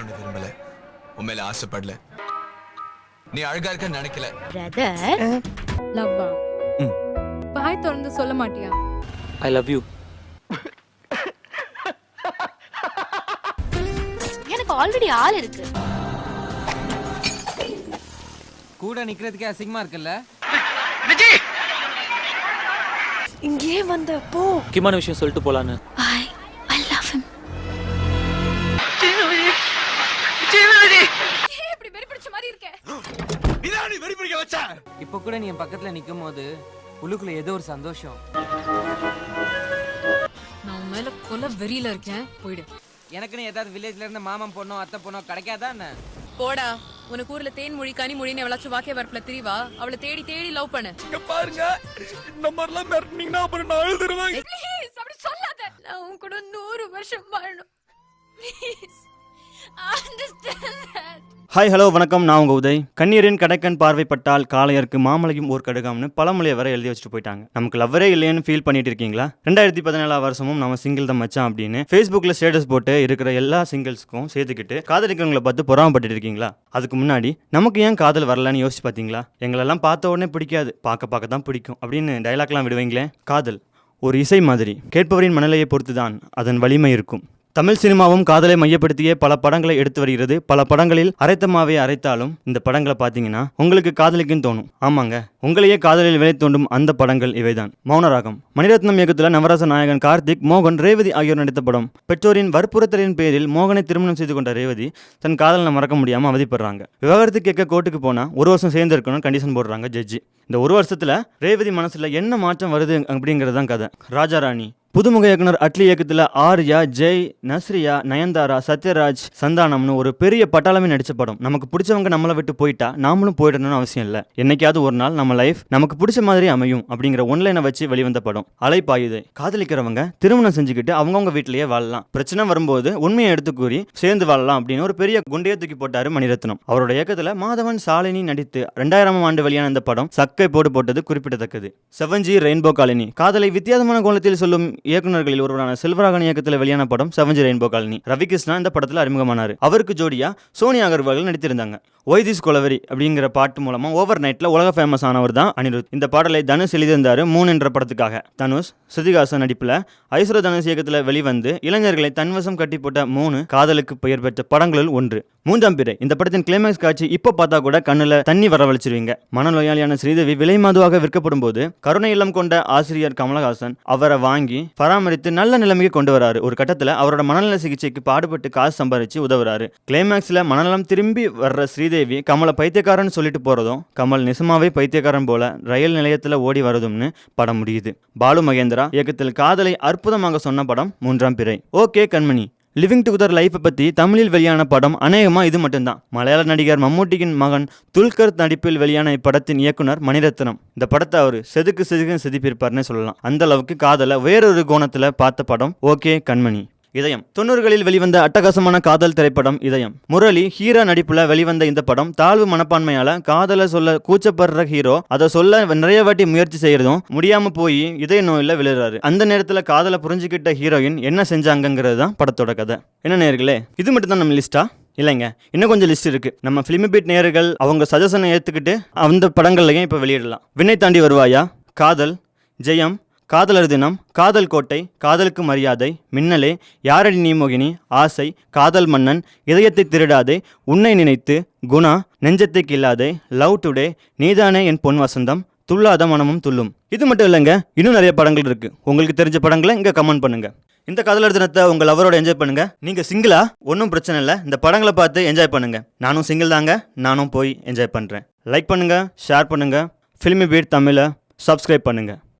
உன்னை விரும்பல. உன் மேல ஆசைப்படல. நீ அழகா இருக்க நினைக்கல. பிரதர் லவ்வா. வாய் திறந்து சொல்ல மாட்டியா? ஐ லவ் யூ எனக்கு ஆல்ரெடி ஆள் இருக்கு. கூட நிக்கிறதுக்கே அசிங்கமா இருக்குல்ல? இங்கே வந்த போ முக்கியமான விஷயம் சொல்லிட்டு போலான்னு. இப்ப கூட நீ என் பக்கத்துல நிக்கும் போது உள்ளுக்குள்ள ஏதோ ஒரு சந்தோஷம். நான் உன் மேல கொல வெறியில இருக்கேன். போயிடு. எனக்குன்னு ஏதாவது வில்லேஜ்ல இருந்து மாமன் பொண்ணோ அத்தை பொண்ணோ கிடைக்காதா என்ன? போடா. உனக்கு ஊர்ல தேன் மொழி கனி மொழின்னு எவ்வளாச்சும் வாக்கிய வரப்புல திரிவா? அவளை தேடி தேடி லவ் பண்ணு. பாருங்க. இந்த மாதிரிலாம் மிரட்டினீங்கன்னா அப்புறம் நான் அழுதுருவேன் அப்படி சொல்லாத. நான் உன் கூட நூறு வருஷம் வாழணும். ஹாய் ஹலோ வணக்கம். நான் உங்கள் உதய். கண்ணீரின் கடைக்கண் பார்வைப்பட்டால் காளையருக்கு மாமலையும் ஒரு கடுகாம்னு பழமொழியை வர எழுதி வச்சுட்டு போயிட்டாங்க. நமக்கு லவ்வரே இல்லைன்னு ஃபீல் பண்ணிட்டு இருக்கீங்களா? ரெண்டாயிரத்தி பதினேழாம் வருஷமும் நம்ம சிங்கிள் தான் மச்சான் அப்படின்னு ஃபேஸ்புக்கில் ஸ்டேட்டஸ் போட்டு இருக்கிற எல்லா சிங்கிள்ஸ்க்கும் சேர்த்துக்கிட்டு காதலிக்கிறவங்களை பார்த்து பொறாமப்பட்டு இருக்கீங்களா? அதுக்கு முன்னாடி நமக்கு ஏன் காதல் வரலன்னு யோசிச்சு பார்த்தீங்களா? எங்களெல்லாம் பார்த்த உடனே பிடிக்காது. பார்க்க பார்க்க தான் பிடிக்கும் அப்படின்னு டைலாக்லாம் விடுவீங்களே? காதல் ஒரு இசை மாதிரி. கேட்பவரின் மனநிலையை பொறுத்து தான் அதன் வலிமை இருக்கும். தமிழ் சினிமாவும் காதலை மையப்படுத்தியே பல படங்களை எடுத்து வருகிறது. பல படங்களில் அரைத்தமாவே அரைத்தாலும் இந்த படங்களை பார்த்தீங்கன்னா உங்களுக்கு காதலிக்குன்னு தோணும். ஆமாங்க. உங்களையே காதலில் விலை தோண்டும் அந்த படங்கள் இவைதான். மௌனராகம். மணிரத்னம் இயக்கத்தில் நவரச நாயகன் கார்த்திக் மோகன் ரேவதி ஆகியோர் நடித்த படம். பெற்றோரின் வற்புறுத்தலின் பேரில் மோகனை திருமணம் செய்து கொண்ட ரேவதி தன் காதலனை மறக்க முடியாமல் அவதிப்படுறாங்க. விவகாரத்து கேட்க கோர்ட்டுக்கு போனால் ஒரு வருஷம் சேர்ந்து இருக்கணும்னு கண்டிஷன் போடுறாங்க ஜட்ஜி இந்த ஒரு வருஷத்தில் ரேவதி மனசில் என்ன மாற்றம் வருது அப்படிங்கிறது தான் கதை. ராஜாராணி புதுமுக இயக்குனர் அட்லி இயக்கத்தில் ஆர்யா ஜெய் நஸ்ரியா நயன்தாரா சத்யராஜ் சந்தானம்னு ஒரு பெரிய பட்டாளமே நடிச்ச படம். நமக்கு பிடிச்சவங்க நம்மளை விட்டு போயிட்டா நாமளும் போயிடணும்னு அவசியம் இல்லை. என்னைக்காவது ஒரு நாள் நம்ம லைஃப் நமக்கு பிடிச்ச மாதிரி அமையும் அப்படிங்கிற ஒன்லைனை வச்சு வெளிவந்த படம். அலைப்பாயுது. காதலிக்கிறவங்க திருமணம் செஞ்சுக்கிட்டு அவங்கவுங்க வீட்டிலேயே வாழலாம். பிரச்சனை வரும்போது உண்மையை எடுத்து கூறி சேர்ந்து வாழலாம் அப்படின்னு ஒரு பெரிய குண்டையை தூக்கி போட்டாரு மணிரத்னம். அவரோட இயக்கத்தில் மாதவன் சாலினி நடித்து ரெண்டாயிரம் ஆண்டு வெளியான இந்த படம் சக்கை போடு போட்டது குறிப்பிடத்தக்கது. Seven G rainbow colony. காதலை வித்தியாசமான கோலத்தில் சொல்லும் இயக்குனர்களில் ஒருவரான செல்வராகன் இயக்கத்தில் வெளியான படம் செவன்ஜி ரெயின்போ காலனி ரவிகிருஷ்ணா இந்த படத்தில் அறிமுகமானார். அவருக்கு ஜோடியா சோனியா அகர்வால் நடித்திருந்தாங்க. ஒய்திஸ் கொலவரி அப்படிங்கிற பாட்டு மூலமா ஓவர் நைட்ல உலக ஃபேமஸ் ஆனவர் தான் அனிருத். இந்த பாடலை தனுஷ் எழுதியிருந்தாரு மூணு என்ற படத்துக்காக. தனுஷ் ஸ்ருதிகாசன் நடிப்புல ஐஸ்வர தனுஷ் இயக்கத்தில் வெளிவந்து இளைஞர்களை தன்வசம் கட்டி போட்ட மூணு காதலுக்கு பெயர் பெற்ற படங்களில் ஒன்று. மூன்றாம் பிறை. இந்த படத்தின் கிளைமேக்ஸ் காட்சி இப்போ பார்த்தா கூட கண்ணுல தண்ணி வரவழைச்சிருவீங்க. மனநோயாளியான ஸ்ரீதேவி விலை மாதுவாக விற்கப்படும் போது கருணை இல்லம் கொண்ட ஆசிரியர் கமலஹாசன் அவரை வாங்கி பராமரித்து நல்ல நிலைமைக்கு கொண்டு வராரு. ஒரு கட்டத்தில் அவரோட மனநல சிகிச்சைக்கு பாடுபட்டு காசு சம்பாதிச்சு உதவுறாரு. கிளைமேக்ஸில் மனநலம் திரும்பி வர்ற ஸ்ரீதேவி கமலை பைத்தியக்காரன் சொல்லிட்டு போறதும் கமல் நிசமாவே பைத்தியக்காரன் போல ரயில் நிலையத்தில் ஓடி வரதும்னு படம் முடியுது. பாலு மகேந்திரா இயக்கத்தில் காதலை அற்புதமாக சொன்ன படம் மூன்றாம் பிறை. ஓகே கண்மணி. லிவிங் டுகெதர் லைஃப்பை பற்றி தமிழில் வெளியான படம் அநேகமாக இது மட்டும்தான். மலையாள நடிகர் மம்மூட்டியின் மகன் துல்கர் நடிப்பில் வெளியான இப்படத்தின் இயக்குனர் மணிரத்னம். இந்த படத்தை அவர் செதுக்கு செதுக்கு செதுப்பியிருப்பார்னே சொல்லலாம். அந்த அளவுக்கு காதலை வேறொரு கோணத்தில் பார்த்த படம் ஓகே கண்மணி. இதயம். தொண்ணூறுகளில் வெளிவந்த அட்டகாசமான காதல் திரைப்படம் இதயம். முரளி ஹீரோ நடிப்புல வெளிவந்த இந்த படம் தாழ்வு மனப்பான்மையால காதலை சொல்ல கூச்சப்படுற ஹீரோ அதை சொல்ல நிறைய வாட்டி முயற்சி செய்யறதும் முடியாம போய் இதய நோயில விழுறாரு. அந்த நேரத்துல காதலை புரிஞ்சுக்கிட்ட ஹீரோயின் என்ன செஞ்சாங்கங்கிறது தான் படத்தோட கதை. என்ன நேர்களே இது மட்டும் தான் நம்ம லிஸ்டா? இல்லைங்க இன்னும் கொஞ்சம் லிஸ்ட் இருக்கு. நம்ம ஃபிலிமி பீட் நேயர்கள் அவங்க சஜஷனை ஏற்றுக்கிட்டு அந்த படங்கள்லையும் இப்போ வெளியிடலாம். விண்ணை தாண்டி வருவாயா? காதல் ஜெயம் காதலர் தினம் காதல் கோட்டை காதலுக்கு மரியாதை மின்னலே யாரடி நீ மோகினி ஆசை காதல் மன்னன் இதயத்தை திருடாதே உன்னை நினைத்து குணா நெஞ்சத்தை கில்லாதே லவ் டுடே நீதானே என் பொன் வசந்தம் துள்ளாத மனமும் துள்ளும். இது மட்டும் இல்லைங்க இன்னும் நிறைய படங்கள் இருக்குது உங்களுக்கு தெரிஞ்ச படங்களை இங்கே கமெண்ட் பண்ணுங்க. இந்த காதலர் தினத்தை உங்க லவரோட என்ஜாய் பண்ணுங்க. நீங்க சிங்கிளா ஒன்றும் பிரச்சனை இல்லை. இந்த படங்களை பார்த்து என்ஜாய் பண்ணுங்க. நானும் சிங்கிள் தாங்க நானும் போய் என்ஜாய் பண்ணுறேன் லைக் பண்ணுங்க ஷேர் பண்ணுங்க. ஃபிலிமி பீட் தமிழை சப்ஸ்கிரைப் பண்ணுங்கள்